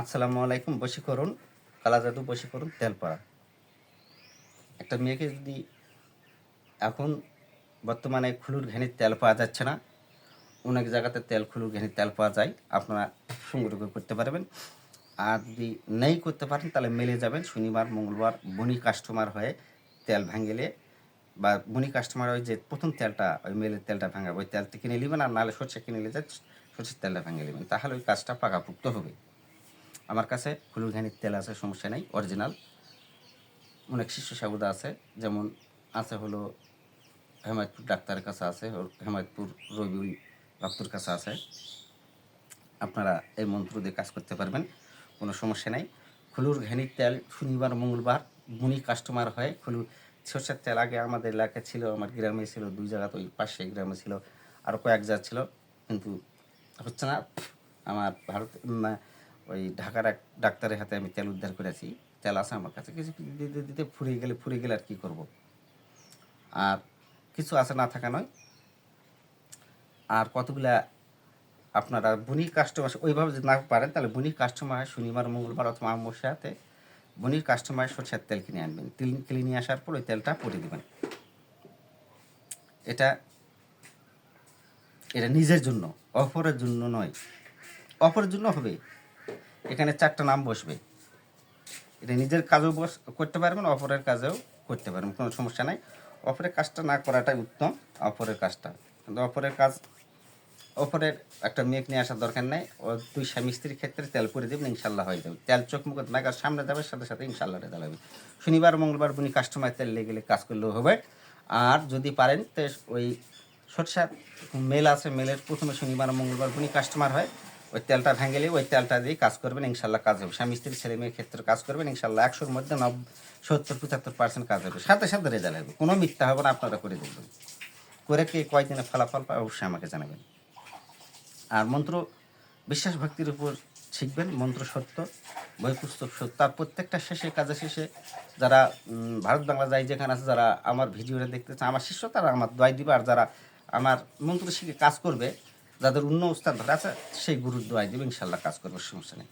আসসালামু আলাইকুম, বশীকরণ, কালা জাদু, বশীকরণ, তেলপাড়া। একটা মেয়েকে যদি এখন বর্তমানে খুলুর ঘেনির তেল পাওয়া যাচ্ছে না, অনেক জায়গাতে তেল, খুলুর ঘেনির তেল পাওয়া যায়, আপনারা সংগ্রহ করতে পারবেন। আর যদি নেই করতে পারেন, তাহলে মেলে যাবেন শনিবার, মঙ্গলবার, বনি কাস্টমার হয়ে তেল ভাঙিলে, বা বনি কাস্টমার হয় যে প্রথম তেলটা, ওই মেলের তেলটা ভাঙাবে, ওই তেলটা কিনে নেবেন, আর নাহলে সর্ষে কিনে নিলে যায় সর্ষের তেলটা ভাঙে নেবেন। তাহলে ওই কাজটা পাকাপুক্ত হবে। আমার কাছে ফুলুর ঘানির তেল আছে, সমস্যা নেই অরিজিনাল অনেক শিষ্য সাবুদা আছে, যেমন আছে হলো হেমায়তপুর ডাক্তারের কাছে আছে হেমায়তপুর রবিউল ভক্তর কাছে আছে। আপনারা এই মন্ত্র দিয়ে কাজ করতে পারবেন, কোনো সমস্যা নেই। খুলুর ঘানির তেল শনিবার, মঙ্গলবার বুনি কাস্টমার হয় খুলু সর্ষের তেল আগে আমাদের এলাকায় ছিল, আমার গ্রামে ছিল, দুই জায়গা তো ওই পাশে গ্রামে ছিল আরও কয়েক জায়গা ছিল, কিন্তু হচ্ছে না, আমার ভারত ওই ঢাকার এক ডাক্তারের হাতে আমি তেল উদ্ধার করেছি। তেল আছে আমার কাছে। কিছু দিতে দিতে ফুরিয়ে গেলে ফুরিয়ে গেলে আর কী করব? আর কিছু আছে না থাকা নয়। আর কতগুলা আপনারা বুনির কাস্টমার ওইভাবে যদি না পারেন, তাহলে বুনির কাস্টমার শনিবার, মঙ্গলবার অথবা আমার অমাবস্যাতে বুনির কাস্টমার সরষের তেল কিনে আনবেন। তেল, কিনে নিয়ে আসার পর ওই তেলটা পরে দেবেন। এটা এটা নিজের জন্য, অপরের জন্য নয়। অপরের জন্য হবে। এখানে চারটা নাম বসবে। এটা নিজের কাজেও করতে পারবেন, অপরের কাজেও করতে পারবেন, কোনো সমস্যা নাই। অপরের কাজটা না করাটাই উত্তম, অপরের কাজটা। কিন্তু অপরের কাজ, অপরের একটা মেয়েকে নিয়ে আসার দরকার নেই। ও দুই স্বামী স্ত্রীর ক্ষেত্রে তেল করে দেবেন, ইনশাল্লাহ হয়ে যাবে। তেল চোখ মুখ নাগার সামনে যাবে, সাথে সাথে ইনশাল্লাহ রেজাল হবে। শনিবার, মঙ্গলবার বুনি কাস্টমার তেল লেগে কাজ করলেও হবে। আর যদি পারেন তো ওই সরষার মেল আছে, মেলের প্রথমে শনিবার, মঙ্গলবার বুনি কাস্টমার হয়। ওই তেলটা ভেঙেলে, ওই তেলটা দিয়ে কাজ করবেন, ইনশাল্লাহ কাজ হবে। স্বামী, স্ত্রী, ছেলে মেয়ের ক্ষেত্রে কাজ করবেন, ইনশাল্লাহ একশোর মধ্যে নব সত্তর, পঁচাত্তর পার্সেন্ট কাজ হবে। সাথে সাথে রেজাল্ট হবে কোনো মিথ্যা হবে না, আপনারা করে দেখবেন। করে কে কয়দিনে ফলাফল পায় অবশ্যই আমাকে জানাবেন। আর মন্ত্র, বিশ্বাস ভক্তির উপর শিখবেন, মন্ত্র সত্য, বই পুস্তক সত্য। আর প্রত্যেকটা শেষে, কাজের শেষে যারা ভারত বাংলা যায় যেখানে আছে, যারা আমার ভিডিওটা দেখতে চায়, আমার শিষ্য, তারা আমার দোয়াই দিবে। আর যারা আমার মন্ত্র শিখে কাজ করবে যাদের অন্য উস্তাদ ধরে আছে, সেই গুরুর দোয়াই দিবে, ইনশাল্লাহ কাজ করবে, সমস্যা নেই।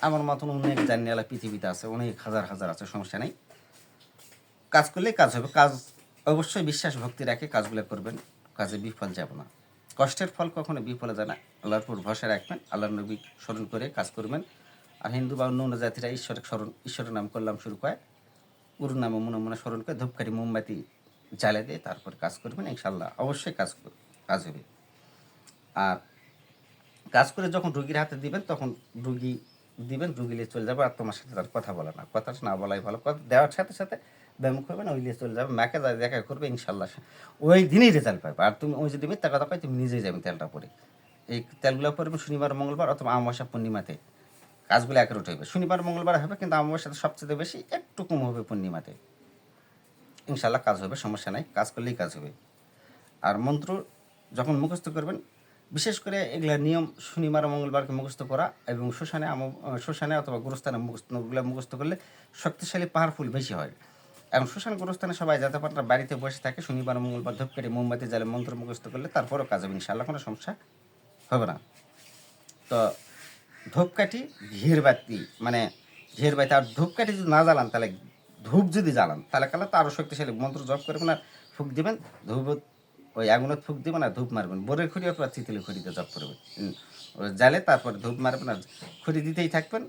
আমার মতন অনেক জানিয়ালা পৃথিবীতে আছে, অনেক হাজার হাজার আছে, সমস্যা নেই। কাজ করলেই কাজ হবে। কাজ অবশ্যই বিশ্বাস ভক্তি রাখে কাজগুলো করবেন, কাজে বিফল যাব না। কষ্টের ফল কখনো বিফলে যায় না। আল্লাহর উপর ভরসা রাখবেন, আল্লাহর নবী স্মরণ করে কাজ করবেন। আর হিন্দু বা অন্য অন্য জাতিরা ঈশ্বরের স্মরণ, ঈশ্বরের নাম করলাম শুরু করে, গুরুর নামে মনে মনে স্মরণ করে ধূপকারি মোমবাতি জ্বালে দিয়ে তারপর কাজ করবেন, ইনশাল্লাহ। অবশ্যই কাজ কাজ হবে। আর কাজ করে যখন রুগীর হাতে দিবেন, তখন রুগী দিবেন, রুগী রুগীলে চলে যাবে আর তোমার সাথে তার কথা বলা না। কথাটা না বলাই ভালো। কথা দেওয়ার সাথে সাথে ব্যায়াম করবে না ওইলে চলে যাবে। মাকে যা দেখা করবে, ইনশাল্লাহ ওই দিনই রেজাল্ট পাবে। আর তুমি ওই যদি মিথ্যা কথা পাই তুমি নিজেই যাবে তেলটা পরে। এই তেলগুলো পরবে শনিবার, মঙ্গলবার অথবা আমাবস্যা পূর্ণিমাতে কাজগুলো একের উঠে হবে। শনিবার, মঙ্গলবার হবে, কিন্তু আমাবস্যাতে সবচেয়ে বেশি একটু কম হবে পূর্ণিমাতে। ইনশাল্লাহ কাজ হবে, সমস্যা নাই। কাজ করলেই কাজ হবে। আর মন্ত্র যখন মুখস্থ করবেন বিশেষ করে এগুলা নিয়ম শনিবার মঙ্গলবারকে মুখস্থ করা এবং শ্মশানে শ্মশানে অথবা গুরুস্থানে মুখস্থগুলো মুখস্থ করলে শক্তিশালী পাওয়ারফুল বেশি হয়। এবং শ্মশান গুরুস্থানে সবাই যাতে পারে বাড়িতে বসে থাকে, শনিবার মঙ্গলবার ধূপ কেটে মোমবাতি জ্বালে মন্ত্র মুখস্থ করলে তারপরও কাজ হবে ইনশাল্লাহ কোনো সমস্যা হবে না। তো ধূপকাঠি ঘির বাতি মানে ঘির বাতি আর ধূপকাঠি যদি না জ্বালান, তাহলে ধূপ যদি জ্বালান, তাহলে কালে তো আরও শক্তিশালী মন্ত্র জপ করবেন আর ফুক দিবেন, ধূপ ওই আগুনত ফুক দিবেন আর ধূপ মারবেন। বোরের খড়ি অথবা তিতলি খড়িতে জপ করবেন। জ্বালে তারপর ধূপ মারবেন আর খড়ি দিতেই থাকবেন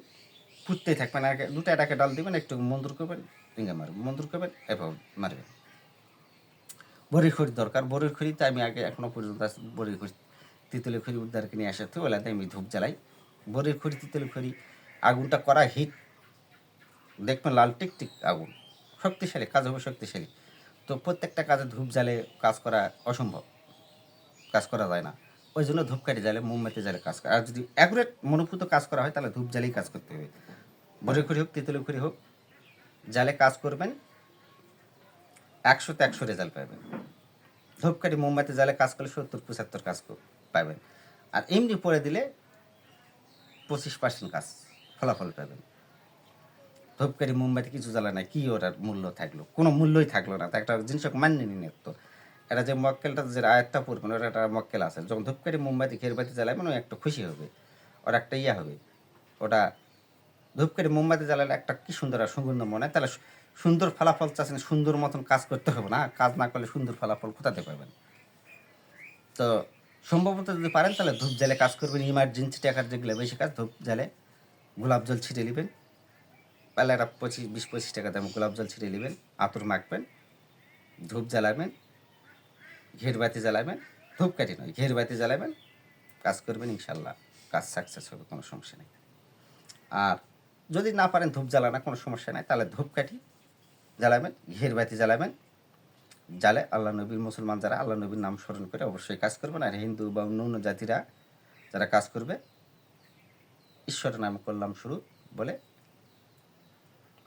ফুটতেই থাকবেন। আর দুটো এটাকে ডাল দিবেন, একটু মন্ত্র করবেন টিঙ্গা মারবেন। মন্ত্র করবেন এভাবে মারবেন। বড়ির খড়ি দরকার। বড়ির খড়িতে আমি আগে এখনও পর্যন্ত বড়ির খড়ি, তিতলি খড়ি উদ্ধারকে নিয়ে আসাতে ওলাতে আমি ধূপ জ্বালাই। বড়ির খড়ি, তিতলি খড়ি, আগুনটা করা হিট। দেখবেন লাল টিক টিক আগুন। শক্তিশালী, কাজ হবে শক্তিশালী। তো প্রত্যেকটা কাজে ধূপ জ্বালে কাজ করা অসম্ভব। কাজ করা যায় না। ওই জন্য ধূপকাঠি জ্বালে, মোমবাতি জ্বালে কাজ করা। আর যদি অ্যাকুরেট মনোভূত কাজ করা হয়, তাহলে ধূপ জ্বালেই কাজ করতে হবে। বড়ি খড়ি হোক, তিতলি খড়ি হোক জালে কাজ করবেন, একশোতে একশো রেজাল্ট পাবেন ধূপকাঠি মোমবাতি জালে কাজ করলে সত্তর, পঁচাত্তর কাজ পাবেন আর এমনি পরে দিলে পঁচিশ পার্সেন্ট কাজ, ফলাফল পাবেন ধূপকাঠি মোমবাতি কিছু জ্বালা নাই, কি ওটার মূল্য থাকল? কোনো মূল্যই থাকল না, তা একটা জিনিস মান্য নিন তো। এটা যে মক্কেলটা যে আয়াতটা পড়বেন ওটা একটা মক্কেল আছে, যখন ধূপকাঠি মোমবাতি খেরবাতি জ্বালায় মানে একটা খুশি হবে, ওর একটা ইয়া হবে। ওটা ধূপকাঠি মোমবাতি জ্বালালে একটা কি সুন্দর আর সুগন্ধ মনে হয়, তাহলে সুন্দর ফলাফল চাচ্ছেন, সুন্দর মতন কাজ করতে হবে না, কাজ না করলে সুন্দর ফলাফল কোথাতে পাবেন? তো সম্ভবত যদি পারেন, তাহলে ধূপ জ্বালে কাজ করবেন ইমার্জেন্সি টাকার যেগুলো বেশি কাজ, ধূপ জ্বালে গোলাপ জল ছিটে নেবেন। পারলে একটা পঁচিশ, বিশ, পঁচিশ টাকা দাম গোলাপ জল ছিঁড়ে নেবেন, আতর মাখবেন, ধূপ জ্বালাবেন, ঘের বাতি জ্বালাবেন ধূপকাঠি নয়, ঘের বাতি জ্বালাবেন, কাজ করবেন ইনশাল্লাহ, কাজ সাকসেস হবে, কোনো সমস্যা নেই। আর যদি না পারেন ধূপ জ্বালানো, কোনো সমস্যা নেই, তাহলে ধূপকাঠি জ্বালাবেন, ঘের বাতি জ্বালাবেন, জ্বালে আল্লাহ নবীর মুসলমান যারা, আল্লাহ নবীর নাম স্মরণ করে অবশ্যই কাজ করবেন। আর হিন্দু বা অন্য অন্য জাতিরা যারা কাজ করবে, ঈশ্বরের নামে করলাম শুরু বলে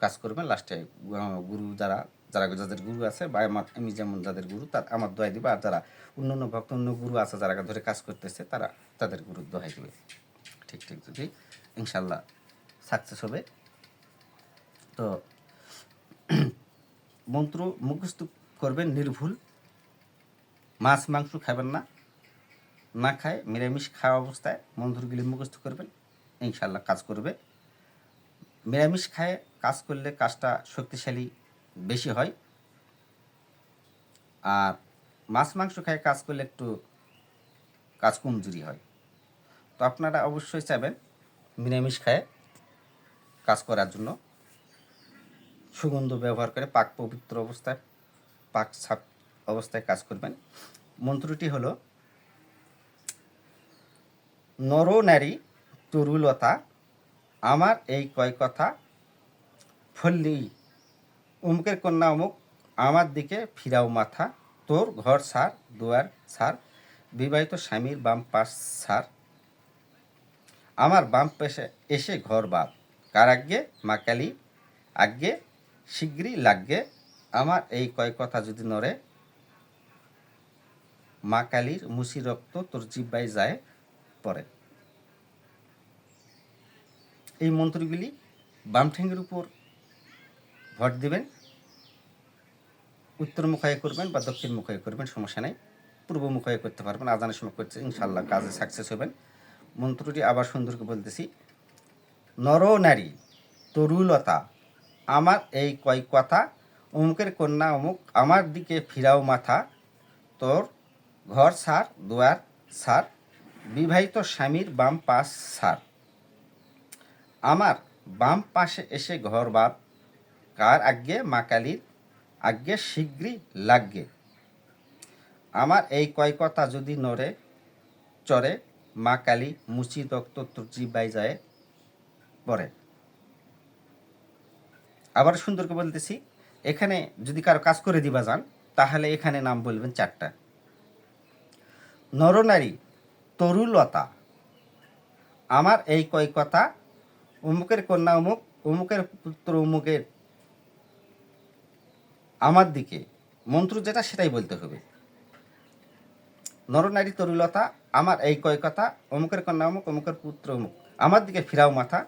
কাজ করবেন লাস্টে গুরু যারা যারা যাদের গুরু আছে বা আমার, আমি যেমন যাদের গুরু, তার, আমার দোয়াই দিবে। আর যারা অন্য অন্য ভক্ত, অন্য গুরু আছে যারা ধরে কাজ করতেছে, তারা তাদের গুরু দোহাই দিবে। ঠিক ঠিক, যদি ইনশাল্লাহ সাকসেস হবে। তো মন্ত্র মুখস্থ করবেন নির্ভুল। মাছ, মাংস খাবেন না। না খায়, নিরামিষ খাওয়া অবস্থায় মন্ত্রগুলি মুখস্থ করবেন। ইনশাল্লাহ কাজ করবে। নিরামিষ খায় কাজ করলে কাজটা শক্তিশালী বেশি হয়। আর মাছ, মাংস খায় কাজ করলে একটু কাজ কমজুরি হয়। তো আপনারা অবশ্যই চাইবেন নিরামিষ খায় কাজ করার জন্য। সুগন্ধ ব্যবহার করে পাক পবিত্র অবস্থায়, পাক সাপ অবস্থায় কাজ করবেন। মন্ত্রটি হলো, নর নারী তরুলতা, আমার এই কয় কথা ফল্লি উমুকের কন্যা অমুক আমার দিকে ফিরাও মাথা, তোর ঘর সার, দুয়ার সার, বিবাহিত স্বামীর বাম পাশ সার। আমার বাম পেশে এসে ঘর বাপ কার আজ্ঞে মা কালী, আজ্ঞে শীঘ্রই লাগবে। আমার এই কয় কথা যদি নড়ে, মা কালীর মুসি রক্ত তোর জিব্বাই যায় পরে এই মন্ত্রগুলি বাম ঠ্যাঙ্গের উপর ভর দেবেন, উত্তর মুখায় করবেন বা দক্ষিণ মুখায় করবেন, সমস্যা নেই। পূর্ব মুখায় করতে পারবেন, আজানের সময় করছে ইনশাল্লাহ কাজে সাকসেস হবেন। মন্ত্রটি আবার সুন্দরকে বলতেছি, নর নারী, তরুলতা, আমার এই কয় কথা, অমুকের কন্যা, অমুক, আমার দিকে ফিরাও মাথা, তোর ঘর সার দুয়ার সার বিবাহিত স্বামীর বাম পাশ সার আমার বাম পাশে এসে ঘর বাপ কার আজ্ঞে? মা কালীর আজ্ঞে শীঘ্রই লাগবে। আমার এই কয় কথা যদি নড়ে চরে মা কালী মুচি রক্ত তুর্জি বাই যায় পরে আবার সুন্দর করে বলতেছি, এখানে যদি কারও কাজ করে দিবা যান, তাহলে এখানে নাম বলবেন চারটা। নরনারী, তরুলতা, আমার এই কয় কথা অমুকের কন্যা অমুক অমুকের পুত্র অমুকের আমার দিকে, মন্ত্র যেটা সেটাই বলতে হবে। নরনারী তরুলতা, আমার এই কয় কথা অমুকের কন্যা অমুক, অমুকের পুত্র অমুক। আমার দিকে ফিরাও মাথা,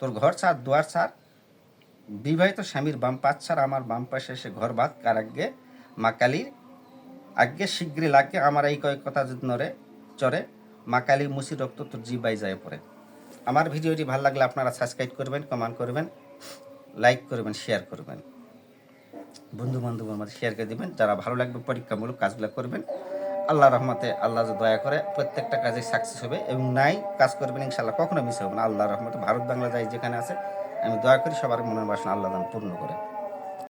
তোর ঘর ছাড়, দুয়ার ছাড়। বিবাহিত স্বামীর বাম পাশ ছাড়, আমার বাম পাশে এসে ঘর বাদ কার আজ্ঞে? মা কালীর আজ্ঞে শীঘ্রই লাগে, আমার এই কয়েক কথা যদি নড়ে চরে মা কালী মুসি রক্ত তোর জিবাই যায় পড়ে। আমার ভিডিওটি ভালো লাগলে আপনারা সাবস্ক্রাইব করবেন কমেন্ট করবেন লাইক করবেন শেয়ার করবেন। বন্ধু বান্ধব আমার শেয়ার করে দেবেন। যারা ভালো লাগবে, পরীক্ষামূলক কাজগুলো করবেন। আল্লাহ রহমতে, আল্লাহ দয়া করে প্রত্যেকটা কাজে সাকসেস হবে এবং নাই কাজ করবেন ইনশাল্লাহ কখনো মিস হবে না। আল্লাহ রহমতে ভারত বাংলা যাই যেখানে আছে, আমি দয়া করি সবার মনের বাসনা আল্লাহ দান পূর্ণ করে।